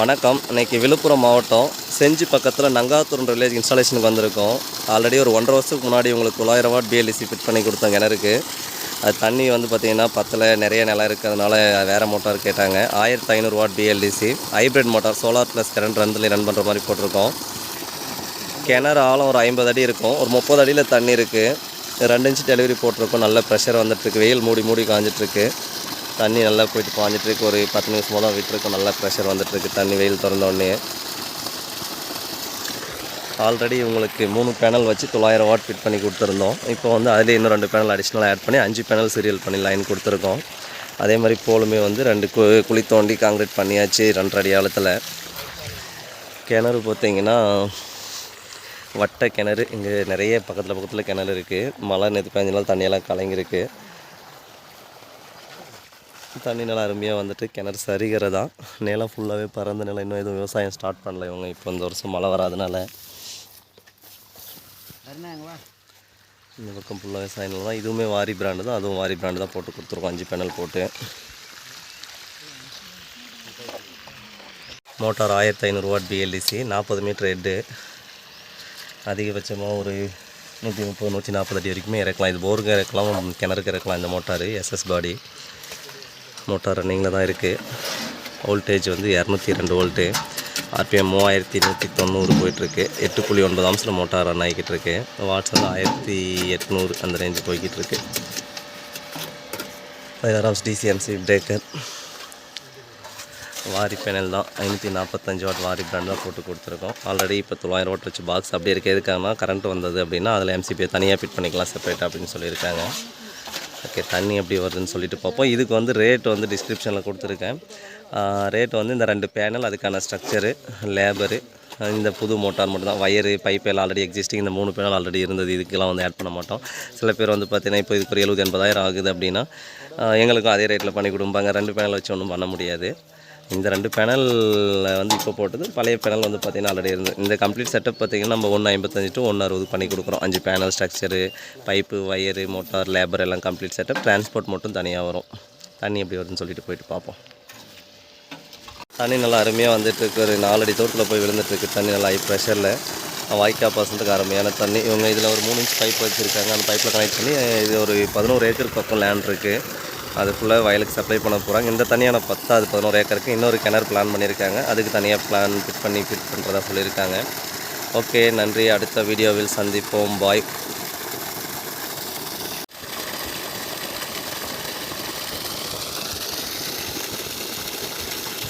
வணக்கம். இன்னைக்கு விழுப்புரம் மாவட்டம் செஞ்சி பக்கத்தில் நங்காத்தூர் வில்லேஜ் இன்ஸ்டாலேஷனுக்கு வந்திருக்கோம். ஆல்ரெடி ஒரு ஒன்றரை வருஷத்துக்கு முன்னாடி உங்களுக்கு தொள்ளாயிரம் வாட் பிஎல்இசி ஃபிட் பண்ணி கொடுத்தோம் கிணறுக்கு அது தண்ணி வந்து பார்த்திங்கன்னா பத்தில் நிறைய நிலம் இருக்கிறதுனால வேறு மோட்டார் கேட்டாங்க. ஆயிரத்தி ஐநூறு watt BLDC hybrid motor solar plus current ரெண்டுலேயும் ரன் பண்ணுற மாதிரி போட்டிருக்கோம். கிணறு ஆழம் ஒரு ஐம்பது அடி இருக்கும். ஒரு முப்பது அடியில் தண்ணி இருக்குது ரெண்டு இன்ச்சு டெலிவரி போட்டிருக்கோம். நல்ல ப்ரெஷர் வந்துட்டுருக்கு வெயில் மூடி மூடி காஞ்சிட்ருக்கு தண்ணி நல்லா போயிட்டு பாஞ்சிட்ருக்கு. ஒரு பத்து நிமிஷமாக தான் விட்டுருக்கோம் நல்லா ப்ரெஷர் வந்துட்டுருக்கு தண்ணி வெயில் திறந்தோடனே ஆல்ரெடி உங்களுக்கு மூணு பேனல் வச்சு தொள்ளாயிரம் வாட் ஃபிட் பண்ணி கொடுத்துருந்தோம். இப்போ வந்து அதில் இன்னும் ரெண்டு பேனல் அடிஷ்னலாக ஆட் பண்ணி அஞ்சு பேனல் சீரியல் பண்ணி லைன் கொடுத்துருக்கோம். அதே மாதிரி போலுமே வந்து ரெண்டு கு குழி தோண்டி காங்கிரீட் பண்ணியாச்சு ரெண்டரை அடி ஆழத்தில். கிணறு பார்த்தீங்கன்னா வட்ட கிணறு. இங்கே நிறைய பக்கத்தில் பக்கத்தில் கிணறு இருக்குது மழை நேற்று பேஞ்ச தண்ணியெல்லாம் கலங்கிருக்கு. தண்ணி நல்லா அருமையாக வந்துட்டு கிணறு சரிகிற தான் நிலம் ஃபுல்லாகவே பறந்த நிலம். இன்னும் எதுவும் விவசாயம் ஸ்டார்ட் பண்ணல இவங்க. இப்போ இந்த வருஷம் மழை வராதனால. இந்த பக்கம் ஃபுல்லாக விவசாய நிலம் தான். இதுவுமே வாரி பிராண்டு தான். அதுவும் வாரி பிராண்டு தான் போட்டு கொடுத்துருக்கோம். அஞ்சு பேனல் போட்டு. மோட்டார் ஆயிரத்தி ஐநூறு பிஎல்டிசி நாற்பது மீட்ரு ஹெட்டு அதிகபட்சமாக ஒரு நூற்றி முப்பது நூற்றி நாற்பது அடி வரைக்குமே இறக்கலாம். இது போருக்கு இறக்கலாம் கிணறுக்கு இறக்கலாம் இந்த மோட்டார் எஸ்எஸ் பாடி மோட்டார் ரன்னிங்கில் தான் இருக்குது வோல்டேஜ் வந்து இரநூத்தி ரெண்டு வோல்ட்டு ஆர்பிஎம் மூவாயிரத்தி நூற்றி தொண்ணூறு போயிட்டுருக்கு. எட்டு புள்ளி ஒன்பது அம்சில் மோட்டார் ரன் ஆகிக்கிட்டு இருக்கு வாட்ஸ் வந்து ஆயிரத்தி எட்நூறு அந்த ரேஞ்சு போய்கிட்டு இருக்கு பதினாறாம் டிசிஎம்சி பிரேக்கர் வாரி பேனல் தான். ஐநூற்றி நாற்பத்தஞ்சு வாட் வாரி பிராண்ட் தான் போட்டு கொடுத்துருக்கோம். ஆல்ரெடி இப்போ தொள்ளாயிரம் வாட் வச்சு பாக்ஸ் அப்படியே இருக்க. எதுக்காகனா கரண்ட் வந்தது அப்படின்னா அதில் எம்சிபியை தனியாக ஃபிட் பண்ணிக்கலாம் செப்பரேட் அப்படின்னு சொல்லியிருக்காங்க. ஓகே தண்ணி எப்படி வருதுன்னு சொல்லிட்டு பார்ப்போம். இதுக்கு வந்து ரேட் வந்து டிஸ்கிரிப்ஷனில் கொடுத்துருக்கேன். ரேட் வந்து இந்த ரெண்டு பேனல் அதுக்கான ஸ்ட்ரக்சரு லேபரு இந்த புது மோட்டார் மட்டும் தான் வயரு பைப் எல்லாம் ஆல்ரெடி எக்ஸிஸ்டிங் இந்த மூணு பேனல் ஆல்ரெடி இருந்தது. இதுக்கெல்லாம் வந்து ஆட் பண்ண மாட்டோம். சில பேர் வந்து பார்த்தீங்கன்னா இப்போ இதுக்கு ஒரு எழுபது எண்பதாயிரம் ஆகுது அப்படின்னா எங்களுக்கும் அதே ரேட்டில் பண்ணி கொடுப்பாங்க. ரெண்டு பேனல் வச்சு ஒன்றும் பண்ண முடியாது. இந்த ரெண்டு பேனல் வந்து இப்போ போட்டது பழைய பேனல் வந்து பார்த்திங்கன்னா ஆல்ரெடி இருந்து இந்த கம்ப்ளீட் செட்டப் பார்த்திங்கன்னா நம்ம ஒன்று ஐம்பத்தஞ்சு டு ஒன்று அறுபது பண்ணி கொடுக்குறோம். அஞ்சு panel structure pipe wire motor labour எல்லாம் கம்ப்ளீட் செட்டப் டிரான்ஸ்போர்ட் மட்டும் தனியாக வரும். தண்ணி எப்படி வருதுன்னு சொல்லிட்டு போயிட்டு பார்ப்போம். தண்ணி நல்லா அருமையாக வந்துட்டு இருக்கு. ஒரு நாலடி தோட்டத்தில் போய் விழுந்துட்டுருக்கு தண்ணி நல்லா ஹை ப்ரெஷரில் வாய்க்கா பாசனத்துக்கு அருமையான தண்ணி. இவங்க இதில் ஒரு மூணு இன்ச் பைப் வச்சுருக்காங்க. அந்த பைப்பில் கனெக்ட் பண்ணி இது ஒரு பதினோரு ஏக்கர் பக்கம் லேண்ட் இருக்குது அது ஃபுல்லாக வயலுக்கு சப்ளை பண்ண போகிறாங்க இந்த தனியான பத்தாவது பதினோரு ஏக்கருக்கு இன்னொரு கிணறு பிளான் பண்ணியிருக்காங்க. அதுக்கு தனியாக பிளான் ஃபிட் பண்ணி ஃபிட் பண்ணுறதா சொல்லியிருக்காங்க. ஓகே நன்றி. அடுத்த வீடியோவில் சந்திப்போம். பாய்